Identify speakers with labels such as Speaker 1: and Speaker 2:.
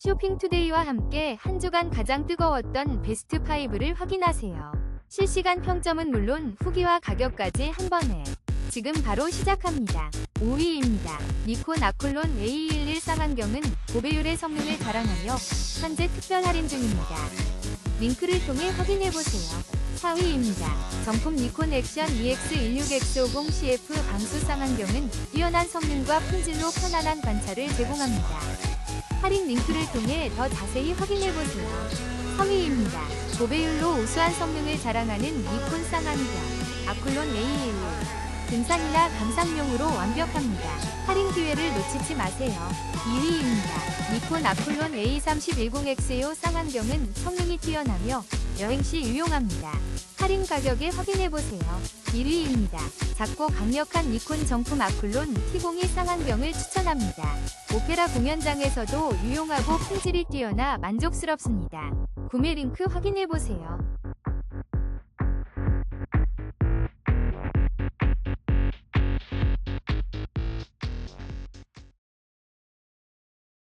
Speaker 1: 쇼핑투데이와 함께 한 주간 가장 뜨거웠던 베스트 5를 확인하세요. 실시간 평점은 물론 후기와 가격까지 한 번에. 지금 바로 시작합니다. 5위입니다. 니콘 아콜론 A11 쌍안경은 고배율의 성능을 자랑하며 현재 특별 할인 중입니다. 링크를 통해 확인해보세요. 4위입니다. 정품 니콘 액션 E EX16X50CF 방수 쌍안경은 뛰어난 성능과 품질로 편안한 관찰을 제공합니다. 할인 링크를 통해 더 자세히 확인해보세요. 3위입니다. 고배율로 우수한 성능을 자랑하는 니콘 쌍안경 아콜론 A11 등산이나 감상용으로 완벽합니다. 할인 기회를 놓치지 마세요. 2위입니다. 니콘 아콜론 A3010X요 쌍안경은 성능이 뛰어나며 여행 시 유용합니다. 할인 가격에 확인해보세요. 1위입니다. 작고 강력한 니콘 정품 아콜론 T02 쌍안경을 추천합니다. 오페라 공연장에서도 유용하고 품질이 뛰어나 만족스럽습니다. 구매 링크 확인해보세요.